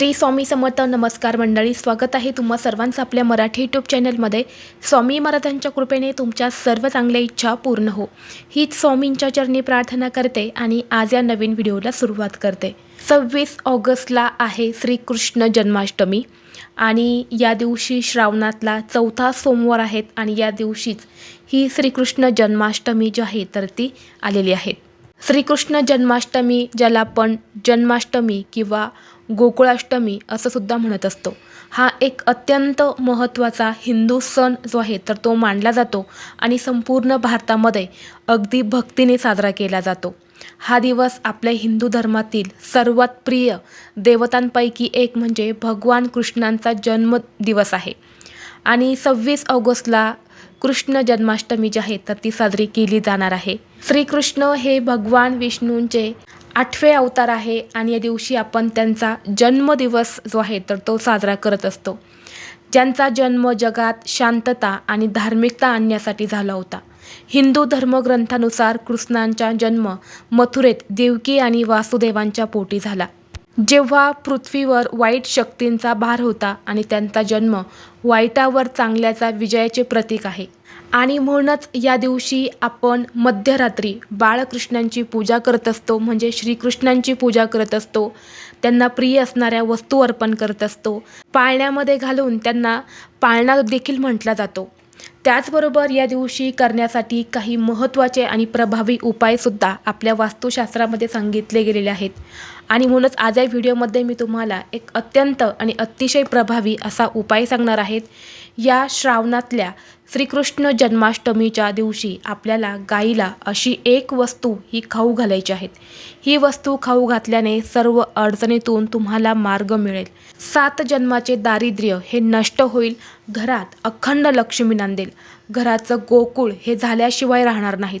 श्री स्वामी समर्थ नमस्कार मंडळी स्वागत आहे तुम्हा सर्वांचं आपल्या मराठी यूट्यूब चॅनलमध्ये. स्वामी महाराजांच्या कृपेने तुमच्या सर्व चांगल्या इच्छा पूर्ण हो. हीच स्वामींच्या चरणी प्रार्थना करते आणि आज या नवीन व्हिडिओला सुरुवात करते. सव्वीस ऑगस्टला आहे श्रीकृष्ण जन्माष्टमी आणि या दिवशी श्रावणातला चौथा सोमवार आहेत आणि या दिवशीच ही श्रीकृष्ण जन्माष्टमी जी आहे तर ती आलेली आहे. श्रीकृष्ण जन्माष्टमी ज्याला आपण जन्माष्टमी किंवा गोकुळाष्टमी असं सुद्धा म्हणत असतो. हा एक अत्यंत महत्त्वाचा हिंदू सण जो आहे तर तो मानला जातो आणि संपूर्ण भारतामध्ये अगदी भक्तीने साजरा केला जातो. हा दिवस आपल्या हिंदू धर्मातील सर्वात प्रिय देवतांपैकी एक म्हणजे भगवान कृष्णांचा जन्मदिवस आहे. आणि सव्वीस ऑगस्टला कृष्ण जन्माष्टमी जी आहे तर ती साजरी केली जाणार आहे. श्रीकृष्ण हे भगवान विष्णूंचे आठवे अवतार आहे आणि या दिवशी आपण त्यांचा जन्मदिवस जो आहे तर तो साजरा करत असतो. ज्यांचा जन्म जगात शांतता आणि धार्मिकता आणण्यासाठी झाला होता. हिंदू धर्मग्रंथानुसार कृष्णांचा जन्म मथुरेत देवकी आणि वासुदेवांच्या पोटी झाला. जेव्हा पृथ्वीवर वाईट शक्तींचा भार होता आणि त्यांचा जन्म वाईटावर चांगल्याचा विजयाचे प्रतीक आहे आणि म्हणूनच या दिवशी आपण मध्यरात्री बाळकृष्णांची पूजा करत असतो म्हणजे श्रीकृष्णांची पूजा करत असतो त्यांना प्रिय असणाऱ्या वस्तू अर्पण करत असतो. पाळण्यामध्ये घालून त्यांना पाळणा देखील म्हटला जातो. त्याचबरोबर या दिवशी करण्यासाठी काही महत्त्वाचे आणि प्रभावी उपायसुद्धा आपल्या वास्तुशास्त्रामध्ये सांगितले गेलेले आहेत. आणि म्हणूनच आज या व्हिडिओमध्ये मी तुम्हाला एक अत्यंत आणि अतिशय प्रभावी असा उपाय सांगणार आहेत. या श्रावणातल्या श्रीकृष्ण जन्माष्टमीच्या दिवशी आपल्याला गाईला अशी एक वस्तू ही खाऊ घालायची आहेत. ही वस्तू खाऊ घातल्याने सर्व अडचणीतून तुम्हाला मार्ग मिळेल. सात जन्माचे दारिद्र्य हे नष्ट होईल. घरात अखंड लक्ष्मी नांदेल. घराचं गोकुळ हे झाल्याशिवाय राहणार नाहीत.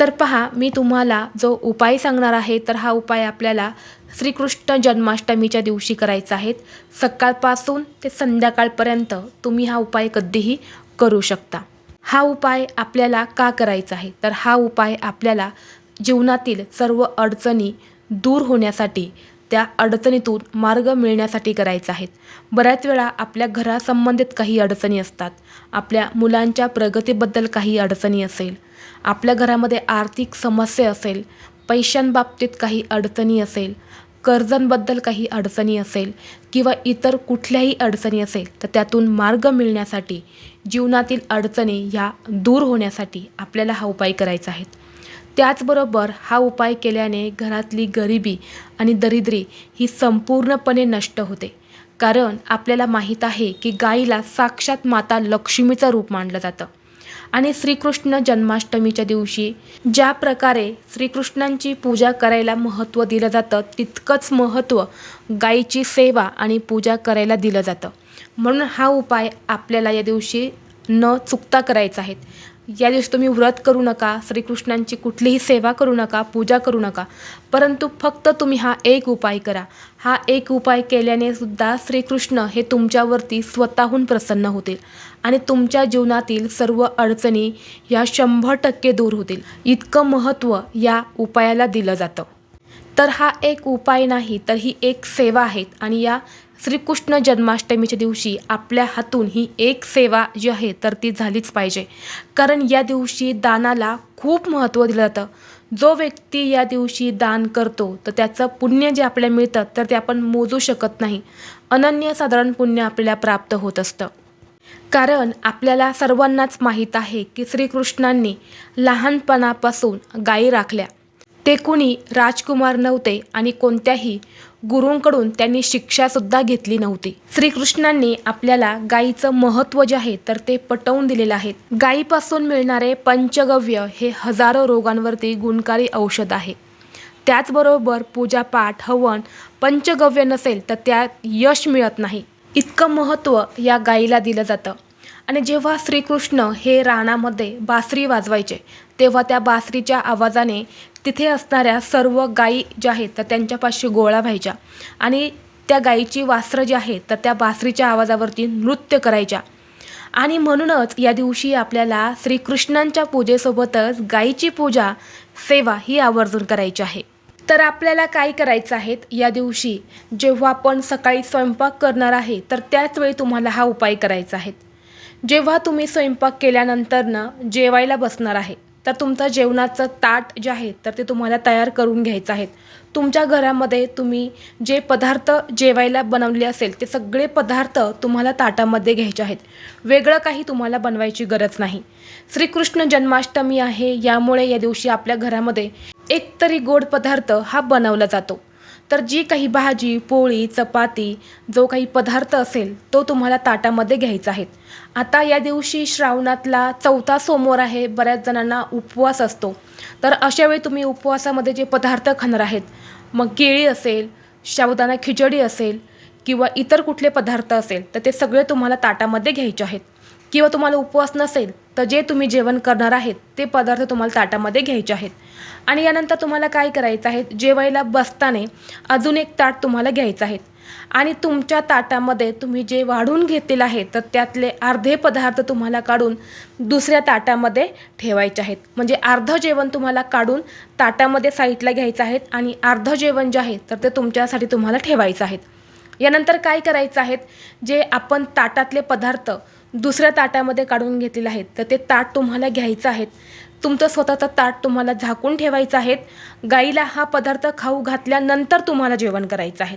तर पहा मी तुम्हाला जो उपाय सांगणार आहे तर हा उपाय आपल्याला श्रीकृष्ण जन्माष्टमीच्या दिवशी करायचा आहे. सकाळपासून ते संध्याकाळपर्यंत तुम्ही हा उपाय कधीही करू शकता. हा उपाय आपल्याला का करायचा आहे? तर हा उपाय आपल्याला जीवनातील सर्व अडचणी दूर होण्यासाठी त्या अडचणीतून मार्ग मिळण्यासाठी करायचा आहेत बऱ्याच वेळा आपल्या घरासंबंधित काही अडचणी असतात. आपल्या मुलांच्या प्रगतीबद्दल काही अडचणी असेल. आपल्या घरामध्ये आर्थिक समस्या असेल पैशांबाबतीत काही अडचणी असेल कर्जांबद्दल काही अडचणी असेल किंवा इतर कुठल्याही अडचणी असेल तर त्यातून मार्ग मिळण्यासाठी जीवनातील अडचणी ह्या दूर होण्यासाठी आपल्याला हा उपाय करायचा आहे. त्याचबरोबर हा उपाय केल्याने घरातली गरिबी आणि दरिद्री ही संपूर्णपणे नष्ट होते. कारण आपल्याला माहीत आहे की गाईला साक्षात माता लक्ष्मीचं रूप मानलं जातं. आणि श्रीकृष्ण जन्माष्टमीच्या दिवशी ज्या प्रकारे श्रीकृष्णांची पूजा करायला महत्त्व दिलं जातं तितकंच महत्त्व गाईची सेवा आणि पूजा करायला दिलं जातं. म्हणून हा उपाय आपल्याला या दिवशी न चुकता करायचा आहे. या दिवशी तुम्ही व्रत करू नका श्रीकृष्णांची कुठलीही सेवा करू नका पूजा करू नका. परंतु फक्त तुम्ही हा एक उपाय करा. हा एक उपाय केल्याने सुद्धा श्रीकृष्ण हे तुमच्यावरती स्वतःहून प्रसन्न होतील आणि तुमच्या जीवनातील सर्व अडचणी या शंभर टक्के दूर होतील. इतकं महत्त्व या उपायाला दिलं जातं. तर हा एक उपाय नाही तर ही एक सेवा आहेत आणि या श्रीकृष्ण जन्माष्टमीच्या दिवशी आपल्या हातून ही एक सेवा जी आहे तर ती झालीच पाहिजे. कारण या दिवशी दानाला खूप महत्त्व दिलं जातं. जो व्यक्ती या दिवशी दान करतो तर त्याचं पुण्य जे आपल्याला मिळतं तर ते आपण मोजू शकत नाही. अनन्यसाधारण पुण्य आपल्याला प्राप्त होत असतं. कारण आपल्याला सर्वांनाच माहीत आहे की श्रीकृष्णांनी लहानपणापासून गायी राखल्या. ते कुणी राजकुमार नव्हते आणि कोणत्याही गुरूंकडून त्यांनी शिक्षासुद्धा घेतली नव्हती. श्रीकृष्णांनी आपल्याला गायीचं महत्त्व जे आहे तर ते पटवून दिलेलं आहे. गायीपासून मिळणारे पंचगव्य हे हजारो रोगांवरती गुणकारी औषध आहे. त्याचबरोबर पूजापाठ हवन पंचगव्य नसेल तर त्यात यश मिळत नाही. इतकं महत्त्व या गाईला दिलं जातं. आणि जेव्हा श्रीकृष्ण हे रानामध्ये बासरी वाजवायचे तेव्हा त्या बासरीच्या आवाजाने तिथे असणाऱ्या सर्व गायी ज्या आहेत तर त्यांच्यापाशी गोळा व्हायच्या. आणि त्या गायीची वासरं जी आहेत तर त्या बासरीच्या आवाजावरती नृत्य करायच्या. आणि म्हणूनच या दिवशी आपल्याला श्रीकृष्णांच्या पूजेसोबतच गायीची पूजा सेवा ही आवर्जून करायची आहे. तर आपल्याला काय करायचं आहे या दिवशी? जेव्हा आपण सकाळी स्वयंपाक करणार आहे तर त्याचवेळी तुम्हाला हा उपाय करायचा आहे. जेव्हा तुम्ही स्वयंपाक केल्यानंतरनं जेवायला बसणार आहे तर तुमचं जेवणाचं ताट जे आहे तर ते तुम्हाला तयार करून घ्यायचं आहेत तुमच्या घरामध्ये तुम्ही जे पदार्थ जेवायला बनवले असेल ते सगळे पदार्थ तुम्हाला ताटामध्ये घ्यायचे आहेत. वेगळं काही तुम्हाला बनवायची गरज नाही. श्रीकृष्ण जन्माष्टमी आहे यामुळे या दिवशी आपल्या घरामध्ये एकतरी गोड पदार्थ हा बनवला जातो. तर जी काही भाजी पोळी चपाती जो काही पदार्थ असेल तो तुम्हाला ताटामध्ये घ्यायचा आहे. आता या दिवशी श्रावणातला चौथा सोमवार आहे बऱ्याच जणांना उपवास असतो. तर अशावेळी तुम्ही उपवासामध्ये जे पदार्थ खाणार आहेत मग केळी असेल शाबुदाना खिचडी असेल किंवा इतर कुठले पदार्थ असेल तर ते सगळे तुम्हाला ताटामध्ये घ्यायचे आहेत. किंवा तुम्हाला उपवास नसेल तर जे तुम्ही जेवण करणार आहेत ते पदार्थ तुम्हाला ताटामध्ये घ्यायचे आहेत. आणि यानंतर तुम्हाला काय करायचं आहे? जेवायला बसताने अजून एक ताट तुम्हाला घ्यायचं आहे. आणि तुमच्या ताटामध्ये तुम्ही जे वाढून घेतलेलं आहे तर त्यातले अर्धे पदार्थ तुम्हाला काढून दुसऱ्या ताटामध्ये ठेवायचे आहेत. म्हणजे अर्धं जेवण तुम्हाला काढून ताटामध्ये साईडला घ्यायचं आहे आणि अर्धं जेवण जे आहे तर ते तुमच्यासाठी तुम्हाला ठेवायचं आहे. यानंतर काय करायचं आहेत जे आपण ताटातले पदार्थ दुसऱ्या ताटामध्ये काढून घेतलेले आहेत. तर ते ताट तुम्हाला घ्यायचं आहेत. तुमचं स्वतःचं ताट तुम्हाला झाकून ठेवायचं आहेत. गाईला हा पदार्थ खाऊ घातल्यानंतर तुम्हाला जेवण करायचं आहे.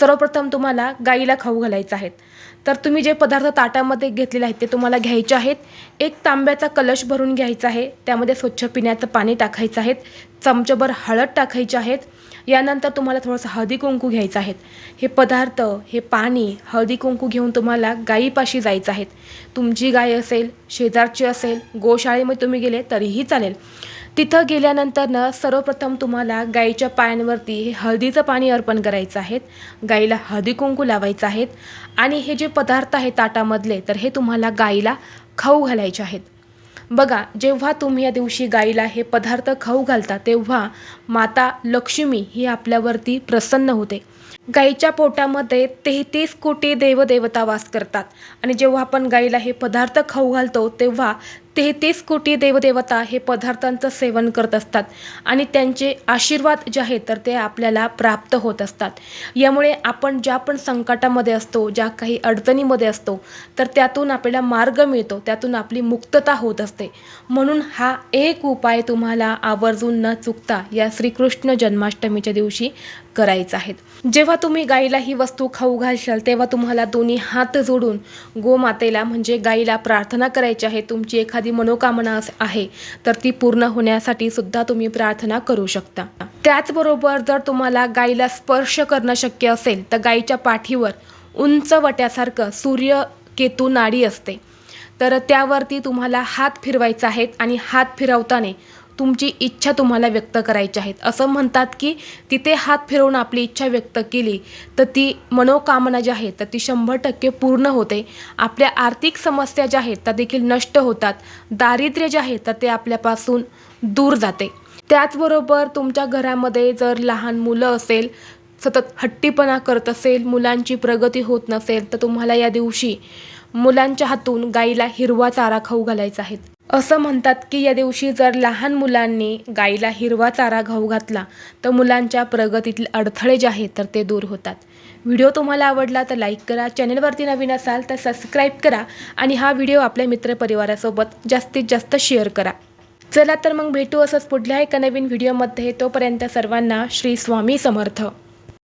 सर्वप्रथम तुम्हाला गाईला खाऊ घालायचं आहे. तर तुम्ही जे पदार्थ ताटामध्ये घेतलेले आहेत ते तुम्हाला घ्यायचे आहेत. एक तांब्याचा कलश भरून घ्यायचा आहे. त्यामध्ये स्वच्छ पिण्याचं पाणी टाकायचं आहे. चमचभर हळद टाकायची आहेत यानंतर तुम्हाला थोडंसं हळदी कुंकू घ्यायचं आहेत. हे पदार्थ हे पाणी हळदी कुंकू घेऊन तुम्हाला गायीपाशी जायचं आहेत. तुमची गाय असेल शेजारची असेल गोशाळेमध्ये तुम्ही गेले तरीही चालेल. तिथं गेल्यानंतरनं सर्वप्रथम तुम्हाला गाईच्या पायांवरती हे हळदीचं पाणी अर्पण करायचं आहे गाईला हळदी कुंकू लावायचं आहेत. आणि हे जे पदार्थ आहेत ताटामधले तर हे तुम्हाला गाईला खाऊ घालायचे आहेत. बघा जेव्हा तुम्ही या दिवशी गाईला हे पदार्थ खाऊ घालता तेव्हा माता लक्ष्मी ही आपल्यावरती प्रसन्न होते. गाईच्या पोटामध्ये तेहतीस कोटी देवदेवता वास करतात. आणि जेव्हा आपण गाईला हे पदार्थ खाऊ घालतो तेव्हा तेहतीस कोटी देवदेवता हे पदार्थांचं सेवन करत असतात आणि त्यांचे आशीर्वाद जे आहेत तर ते आपल्याला प्राप्त होत असतात. यामुळे आपण ज्या पण संकटामध्ये असतो ज्या काही अडचणीमध्ये असतो तर त्यातून आपल्याला मार्ग मिळतो त्यातून आपली मुक्तता होत असते. म्हणून हा एक उपाय तुम्हाला आवर्जून न चुकता या श्रीकृष्ण जन्माष्टमीच्या दिवशी करायचं आहेत. जेव्हा तुम्ही गाईला ही वस्तू खाऊ घालशाल तेव्हा तुम्हाला दोन्ही हात जोडून गोमातेला म्हणजे गाईला प्रार्थना करायची आहे तुमची एखादी मनोकामना आहे तर ती पूर्ण होण्यासाठी सुद्धा तुम्ही प्रार्थना करू शकता. त्याचबरोबर जर तुम्हाला गाईला स्पर्श करणं शक्य असेल तर गाईच्या पाठीवर उंच वट्यासारखं सूर्य केतू नाडी असते. तर त्यावरती तुम्हाला हात फिरवायचा आहेत आणि हात फिरवताना तुमची इच्छा तुम्हाला व्यक्त करायची आहेत. असं म्हणतात की तिथे हात फिरवून आपली इच्छा व्यक्त केली तर ती मनोकामना जी आहे तर ती शंभर टक्के पूर्ण होते. आपल्या आर्थिक समस्या ज्या आहेत त्या देखील नष्ट होतात. दारिद्र्य जे आहे तर ते आपल्यापासून दूर जाते. त्याचबरोबर तुमच्या घरामध्ये जर लहान मुलं असेल सतत हट्टीपणा करत असेल मुलांची प्रगती होत नसेल तर तुम्हाला या दिवशी मुलांच्या हातून गाईला हिरवा चारा खाऊ घालायचा आहे. असं म्हणतात की या दिवशी जर लहान मुलांनी गाईला हिरवा चारा खाऊ घातला तर मुलांच्या प्रगतीतील अडथळे जे आहेत तर ते दूर होतात. व्हिडिओ तुम्हाला आवडला तर लाईक करा चॅनलवरती नवीन असाल तर सबस्क्राईब करा आणि हा व्हिडिओ आपल्या मित्रपरिवारासोबत जास्तीत जास्त शेअर करा. चला तर मग भेटू असंच पुढल्या एका नवीन व्हिडिओमध्ये. तोपर्यंत सर्वांना श्री स्वामी समर्थ.